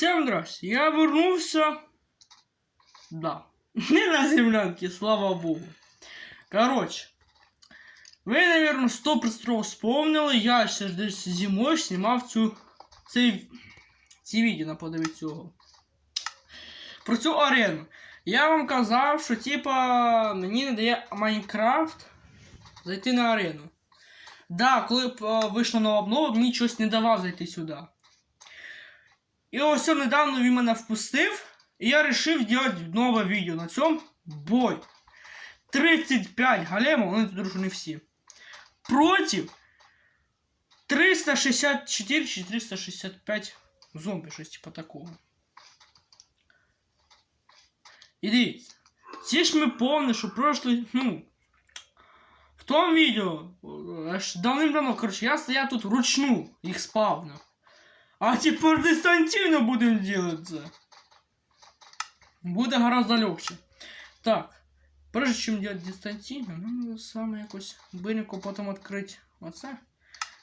Всем здрасте. Я вернулся. Да. Не на землянке, слава богу. Короче. Ви, наверное, 100% вспомнили, я ще десь зимою цю, цей, ці відео на подиві цього. Про цю арену. Я вам казав, що типа мені не дає Майнкрафт зайти на арену. Да, коли е, вийшла нова обнова, мені щось не давав зайти сюди. І ось недавно він мене впустив, і я вирішив зробити нове відео на цьому бой. 35 големов, тут дружу не всі. Против 364 чи 365 зомбі, щось типа такого. І дивіться. Ж ми помню, що прошлый, ну, в том відео, аж давним-давно, короче, я стояв тут вручну, їх спавнив. А тепер дистанційно будемо делать це. Буде гораздо легче. Так. Прежде чем делать дистанційно, нам надо саме якось биренько потім відкрити оце.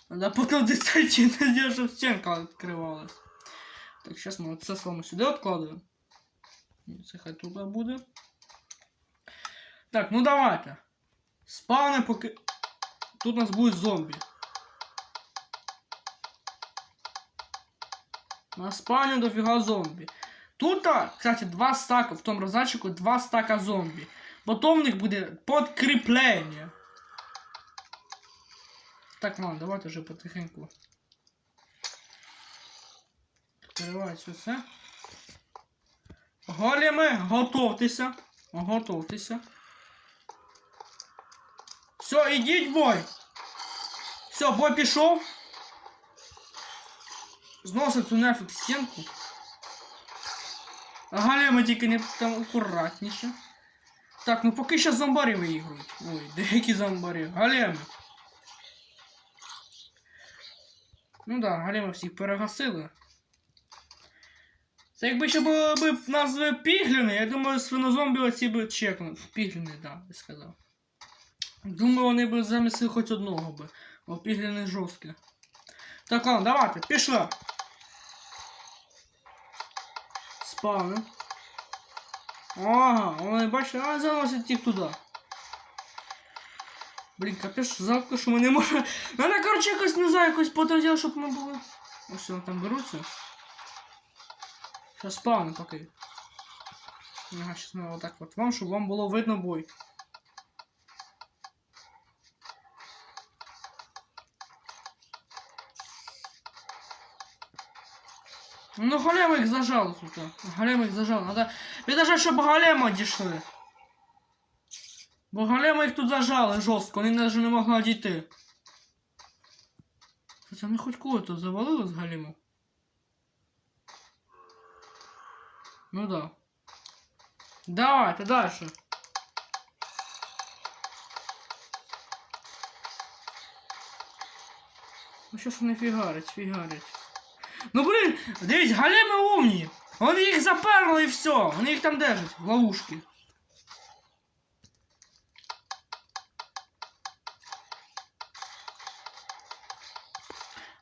Надо потім дистанційно зробити, щоб стінка відкривалась. Так, ми оце з вами сюди відкладаємо. Це хай туди буде. Так, ну давайте. Спавни поки. Тут у нас будуть зомбі. На спавні дофіга зомбі. Тут, кстати, два стака, в тому розачику два стака зомбі. Потім в них буде подкріплення. Так, ладно, давайте вже потихеньку. Відкривається все. Голіми, готовтеся. Готовтеся. Все, ідіть бой. Все, бой пішов. Зносить цю нефік стінку. Големи тільки не там акуратніше. Так, ну поки що зомбарі виігрують. Ой, деякі зомбарі. Големи. Ну да, големи всіх перегасили. Це якби ще були б назви пігліни, я думаю, свинозомбі оці б чекнули. Пігліни, да, я сказав. Думаю, вони б замісили хоч одного би. Бо пігліни жорсткі. Так, ладно, давайте, пішли. Спавни. Ага, вони бачите, а заносять їх туди. Блін, капець, жалко, що ми не можемо. Мене, коротше, якось не знаю, якось потратив, щоб ми були. Ось вони там беруться. Сейчас спавни поки. Ага, сейчас ми отак от вам, щоб вам було видно бой. Ну, голема їх зажали тут. Голема їх зажали. Надо підожди, щоб голема дійшли. Бо голема їх тут зажали жорстко, вони навіть не могли дійти. Це вони хоч кого-то завалили з голема? Ну да. Давайте дальше. Ну що ж вони фігарять, фігарять. Ну блін, дивіться, големи умні. Вони їх заперли і все. Вони їх там держать, ловушки.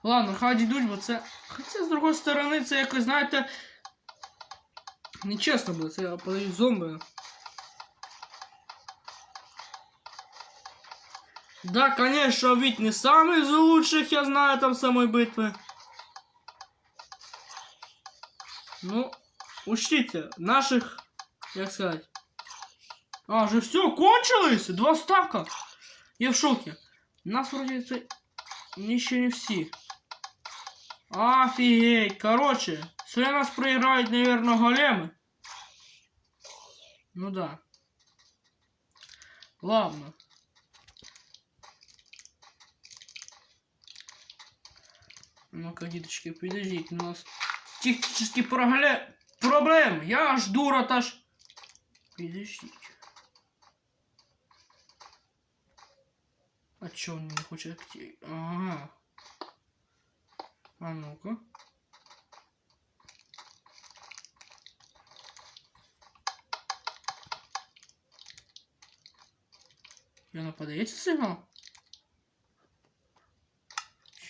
Ладно, хай йдуть, бо це. Хоча з другої сторони це якось, знаєте. Нечесно буде, це я подаю зомби. Да, конечно, ведь не самый лучших, я знаю, там самой битвы. Ну, учтите, наших, як сказать. А, же все, кончилось? Два стака. Я в шоке. Нас вроде это еще не все. Офигеть, короче, сегодня нас проиграют, наверное, големы. Ну да. Ладно. Ну-ка, діточки, підождіть, у нас технический прогле... проблем. Я аж дура та ж. Підождіть. А чё он не хочет актив... Ага. А ну-ка. Я нападається сигнал?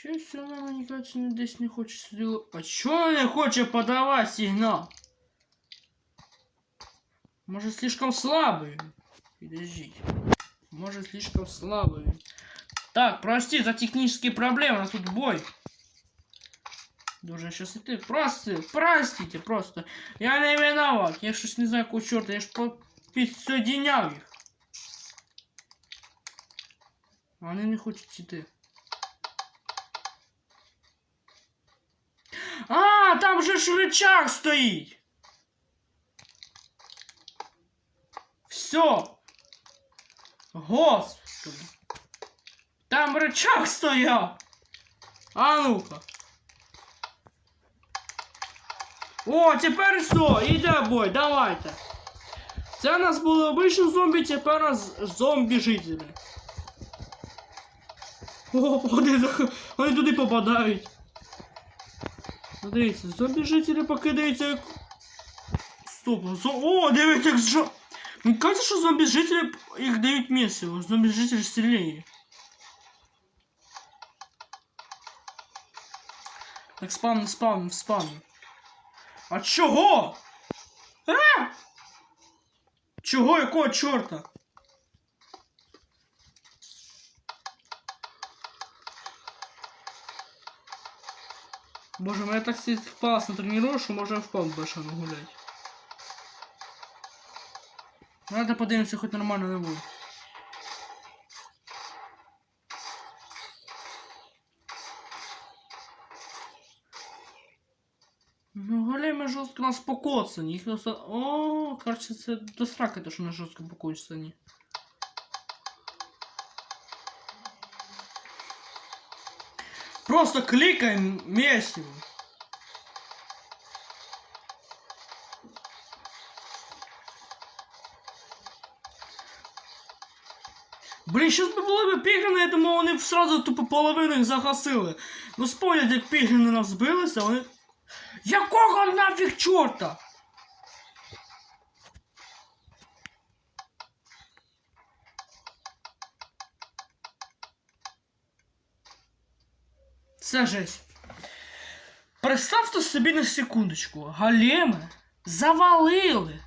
Чи Він все одно мені кажется, не- десь не хоче сюди. А чого не хоче подавати сигнал? Може слишком слабый. Подождите. Может слишком слабый. Так, прости за технические проблемы, у нас тут бой. Дуже сейчас и ты. Просто, простите, просто. Я не виноват. Я щось не знаю, якого чорта, я ж по- підсоединяв їх. А Вони не хочуть іти. А, там же ж рычаг стоїть. Все. Господи. Там рычаг стояв. А ну-ка. О, тепер все, іде бой, давайте. Це у нас були обичні зомбі, тепер у нас зомбі-жителі. О, вони, вони туди попадають. Ну, Дивіться, зомбі-жителі покидаються як. Стоп, зо... О, дивіться, як жо... Мені кажется, що зомбі-жителі їх дають місце, зомбі-жителі сильнее. Так спам, спам, спам. А чого? А? Чого, якого чорта? Боже, мене так сильно класно тренирую, що можна в паб бешено гулять. Надо подивимося, хоч нормально не буде. Ну, големи жорстко нас покоцані. Їх просто... О, короче, це до сраки, то, що вони жорстко покоцані. Просто кликаем вместе. Блін, щось би були б пігрини, я думаю, вони б сразу тупо половину їх загасили. Ну спойлять, як пігрини нас збилися, вони. Якого нафіг чорта? Це жесть. Представте собі на секундочку, големи завалили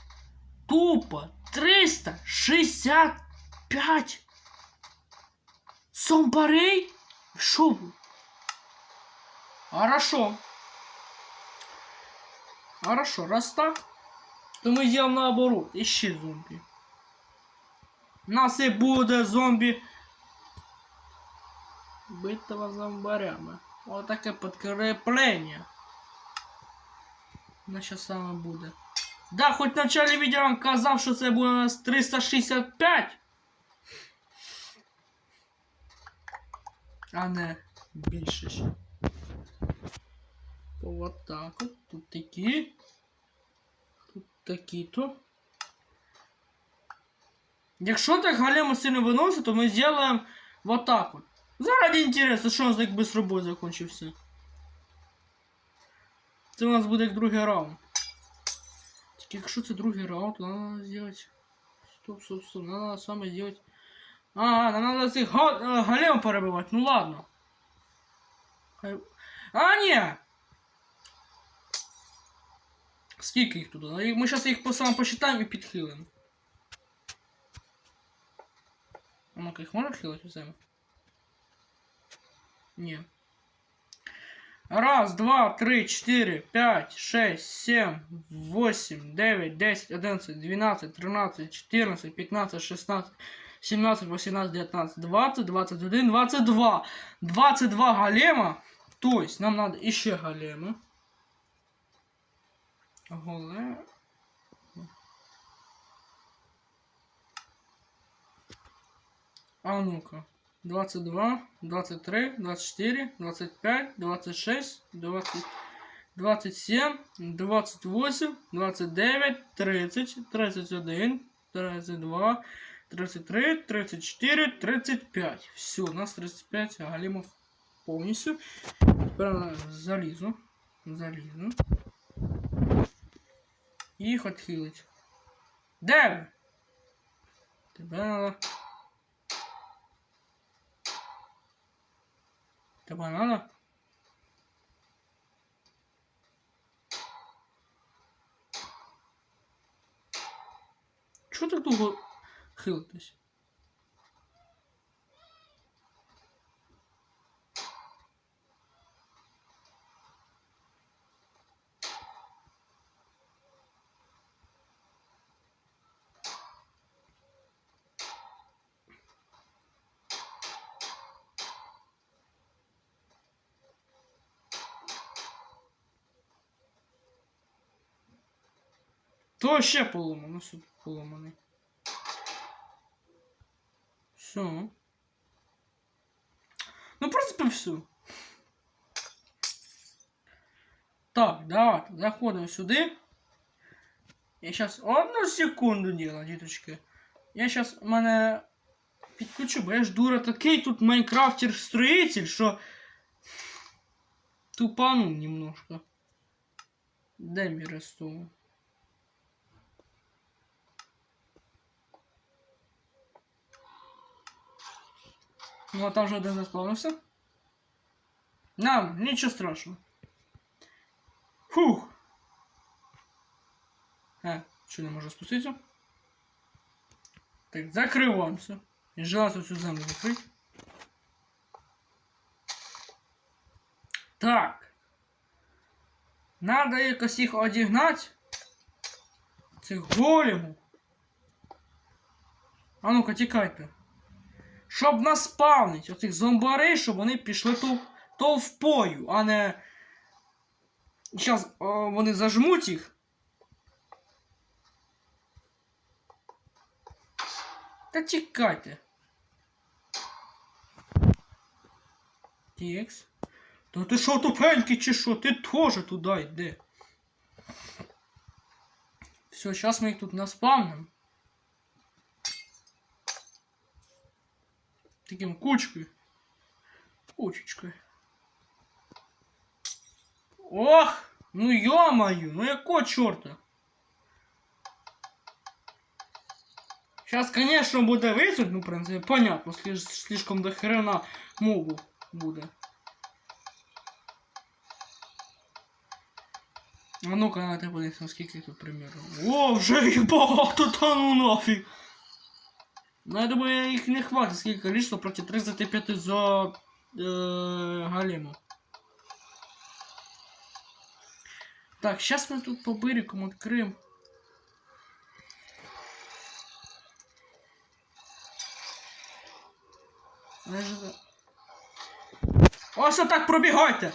тупо 365 зомбарей? Що ви? Хорошо. Хорошо, раз так, то ми зробимо наоборот. Іще зомбі. У нас і буде зомбі битва зомбарями. Отаке підкріплення. На що саме буде. Да, хоч в началі відео вам казав, що це буде у нас 365. А не більше ще. Вот так от. Тут такі. Тут такі-то. Якщо так голема сильно виносить, то ми зробимо вот так от. Заради інтересу, що у нас так швидко бой закончився. Це у нас буде як другий раунд. Тільки якщо це другий раунд, то треба зробити. Стоп, стоп, стоп, надо саме зробити. Ага, нам надо цих го- е, голем перебивати, ну ладно. Хай- А, ні! Скільки їх туди? Ми зараз їх по сам посчитаємо і підхилимо. А ну-ка, їх можна хилити взаємо? Ні. Раз, два, три, четыре, пять, шесть, семь, восемь, девять, десять, одиннадцать, двенадцать, тринадцать, четырнадцать, пятнадцать, шестнадцать, семнадцать, восемнадцать, девятнадцать, двадцать, двадцать один, двадцать два. Двадцать два голема. То есть нам надо еще голема. Голем. А ну-ка. 22, 23, 24, 25, 26, 20, 27, 28, 29, 30, 31, 32, 33, 34, 35. Все, у нас 35 галимов полностью. Теперь залізу. Залізу. Їх відхилить. Де? Тебе надо. Та банана. Что так долго хилитись? То ще поломано, все поломаний. Все. Ну, в принципі, все. Так, давайте, заходимо сюди. Я сейчас одну секунду делаю, діточки. Я сейчас мене підключу, бо я ж дура такий тут майнкрафтер-строїтель, що тупанув немножко. Де мій рестову? Ну, а там вже один заспавнився. Нам, нічого страшного. Фух. А, що не можу спуститися? Так, закриваємося. І желательно цю землю закрити. Так. Надо якось їх одігнати. Цих големів. А ну-ка, тікайте. Щоб наспавнить оцих зомбарей, щоб вони пішли тов- товпою, а не. Зараз вони зажмуть їх. Та тікайте. Текс. Та ти що тупенький чи що? Ти теж туди йди. Все, зараз ми їх тут наспавним. Таким кучкою. Кучечкою. Ох! Ну ё-моё, ну якого чорта? Сейчас, конечно, буде висуть, ну, в принципі, понятно, слиш, слишком до хрена мову буде. А ну-ка, на тебе подивися, скільки тут примерно. О, вже їх багато, та ну нафіг. Ну, я думаю, їх не хватить, скільки количество проти 35 за е, голема. Так, сейчас мы тут по бырикам откроем. Ось так пробігайте!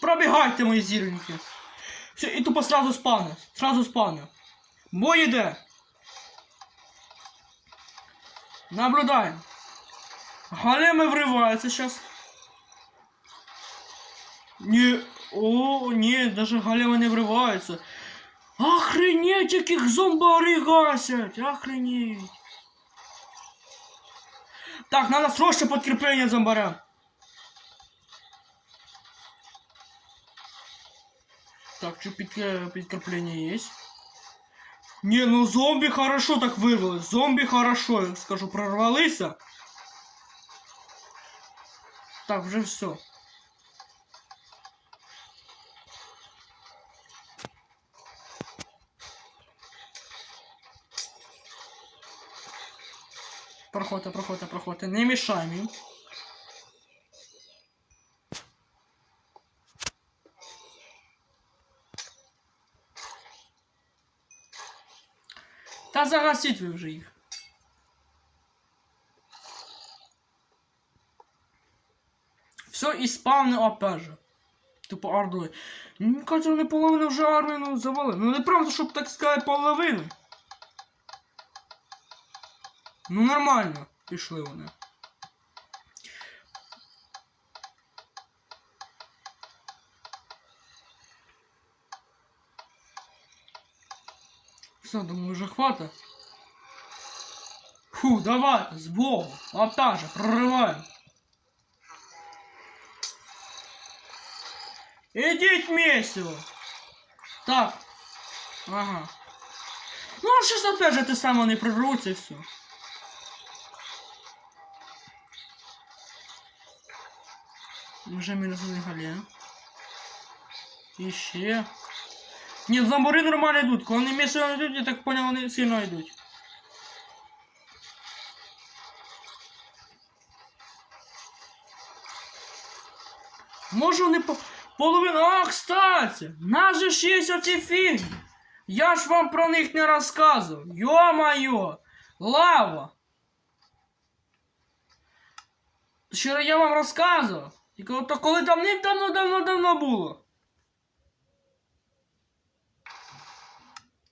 Пробігайте, мої зірники! Все, і тупо сразу спавне. Сразу спавне. Бой іде. Наблюдаем. Големы врываются сейчас. Не, о, не, даже големы не врываются. Охренеть, яких зомбари гасять! Охренеть! Так, надо срочно подкрепление зомбаря. Так, что подкрепление есть? Не, ну зомби хорошо так вырвалось. Зомби хорошо, я скажу, прорвалися. Так, вже все. Проходьте, проходьте, проходьте. Не мішаємо їм. Та загасіть ви вже їх. Все, і спавни опять же. Типу ордою. Катя, не половину вже армію завалили. Ну не правда, щоб так сказати половину. Ну нормально пішли вони. Все, думаю, вже хватить. Фу, давай, з Богом. Опять же, прориваємо. Ідіть месиво. Так. Ага. Ну, а щось опять же те саме не прорвуться і все. Вже мінус один голем. І ще. Ні, зомбари нормально йдуть. Коли вони місцево йдуть, я так понял, вони сильно йдуть. Може вони по... половину... А, кстати! Нас же ж є оці фігні! Я ж вам про них не розказував! Йо-моє! Лава! Що я вам розказував? І коли, то коли там не давно-давно-давно було.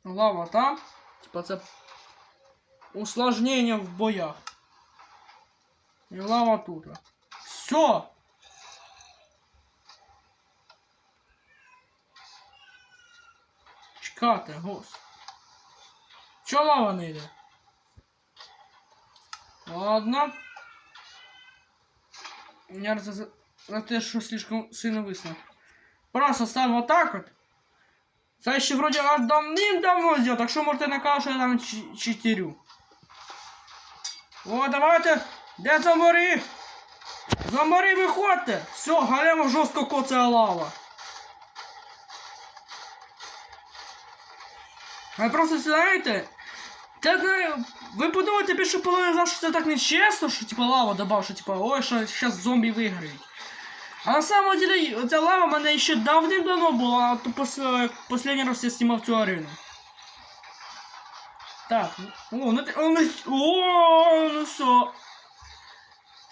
Лава там. Типа це усложнення в боях. І лава тут. Все! Чекати, гос. Чо лава не йде? Ладно. Я за, за, те, що слишком сильно виснув. Просто став вот так от. Це ще вроді аж давним-давно зробив, так що можете не казати, що я там чи- читерю. О, давайте! Де зомбари? Зомбари, виходьте! Все, галема жорстко коцає лава. Ви просто знаєте, так, е, ви подумайте більше половину що це так нечесно, що типа лава добав, що типа, ой, що зараз зомбі виграють. А на самом деле, ця лава в мене ще давним-давно була, то пос- последній раз я знімав цю арену. Так, о, ну, о, ну, о, все.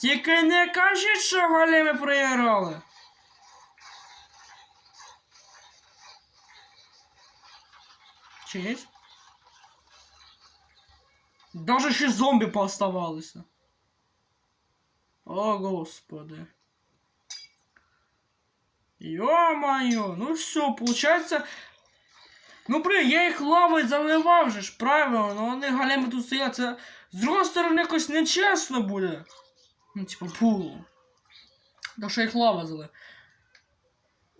Тільки не кажіть, що големи проіграли. Честь. Даже ще зомбі пооставалися. О, господи. Ё-моё, ну все, получается... Ну, блин, я їх лавою заливав же ж, правильно, ну вони галеми тут стоять, це з другої сторони якось нечесно буде. Ну, типа, пу. Тому що їх лава залив.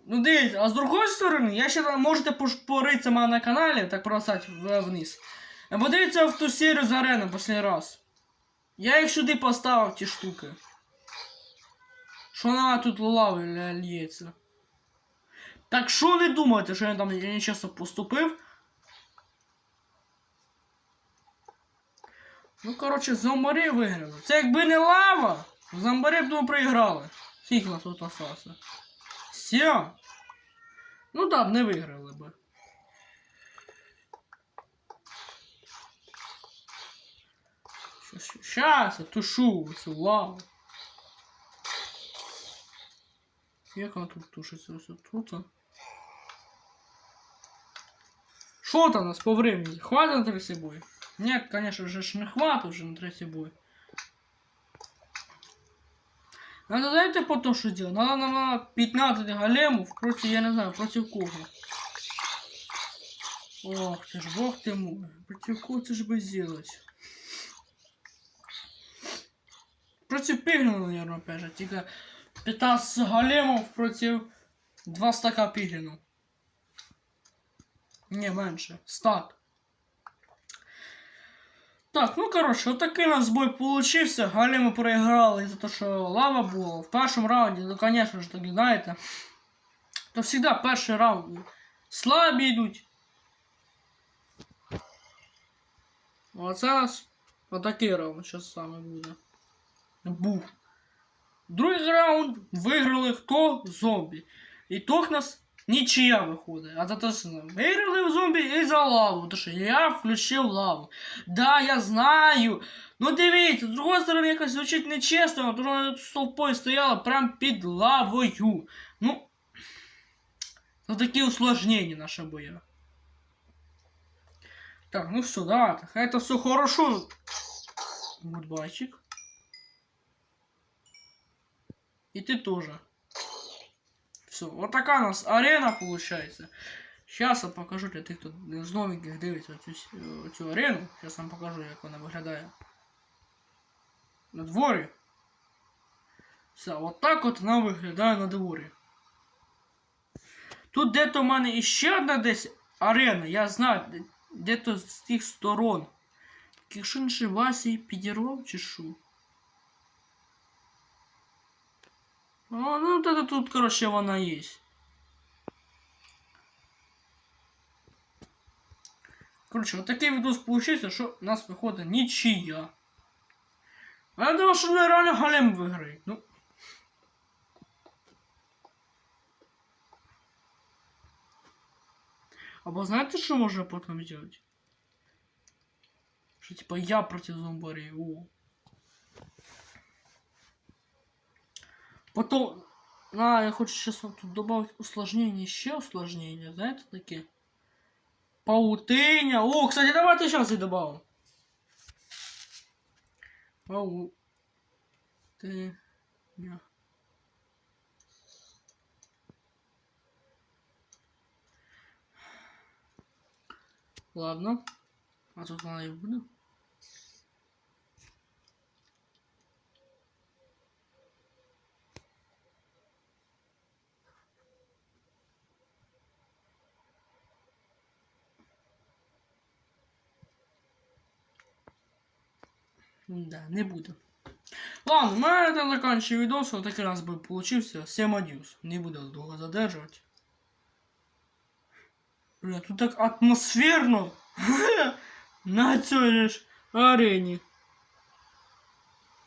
Ну дивіться, а з другої сторони, я ще можете пош- поритися мене на каналі, так просать вниз. Або дивіться в ту серію з арени останній раз. Я їх сюди поставив, ті штуки. Що вона тут лави лється. Так що ви думаєте, що я там нечесно поступив? Ну, коротше, зомбари виграли. Це якби не лава, зомбари б тому проіграли. Скільки нас тут осталося? Все. Ну так, не виграли би. Щас, я тушу цю лаву. Як вона тут тушиться? Ось тут. а? Що там у нас по времени? Хватит на третий бой? Нет, конечно же ж не хватит уже на третий бой. Надо знаете потом что делать? Надо на 15 големов против, я не знаю, против кого. Ох, ты ж бог ты мой. Против кого ты ж бы сделать? Против пиглина, наверное, опять же. Тільки 15 големов против 2 стака пиглинов. Не, менше. Стак. Так, ну коротше, отакий у нас бой получився. Големи проіграли за те, що лава була. В першому раунді, ну, звісно ж, тоді знаєте. То завжди перший раунд слабі йдуть. Оце у нас отакий раунд зараз саме буде. Був. Другий раунд виграли хто? Зомбі. І тох нас нічия виходить. А за те, що виграли в зомбі і за лаву. Тому що я включив лаву. Да, я знаю. Ну дивіться, з другої сторони якось звучить нечесно, тому вона тут столпою стояла прям під лавою. Ну. Це такі усложнення наша боя. Так, ну все, давайте. Хай это все хорошо. Гудбайчик. И ты тоже. Все, вот такая у нас арена получается. Сейчас я покажу для тих, хто з новеньких дивиться цю, цю арену. Зараз вам покажу, як вона виглядає. На дворі. Все, от так от вона виглядає на дворі. Тут де-то в мене іще одна десь арена, я знаю, де- де-то з тих сторон. Не ошибаюся, підірвав чи що? Ну, ну тут, тут, коротше, вона есть короче вот такие видос вийшов, что у нас виходить нічия. Я думав, що нереально Галем виграє. Ну. Або знаете что можна потом сделать что типа я против зомбарів. О. Потом. А, я хочу сейчас вот тут добавить усложнение, еще усложнение, знаете, такие. Паутыня. О, кстати, давайте сейчас и добавим. Паутыня. Ладно. А тут она и буду. Да, не буду. Ладно, мы это заканчиваем видос. Вот такой у нас бы получился. Всем адьюс. Не буду долго задерживать. Бля, тут так атмосферно. На цій ж арені.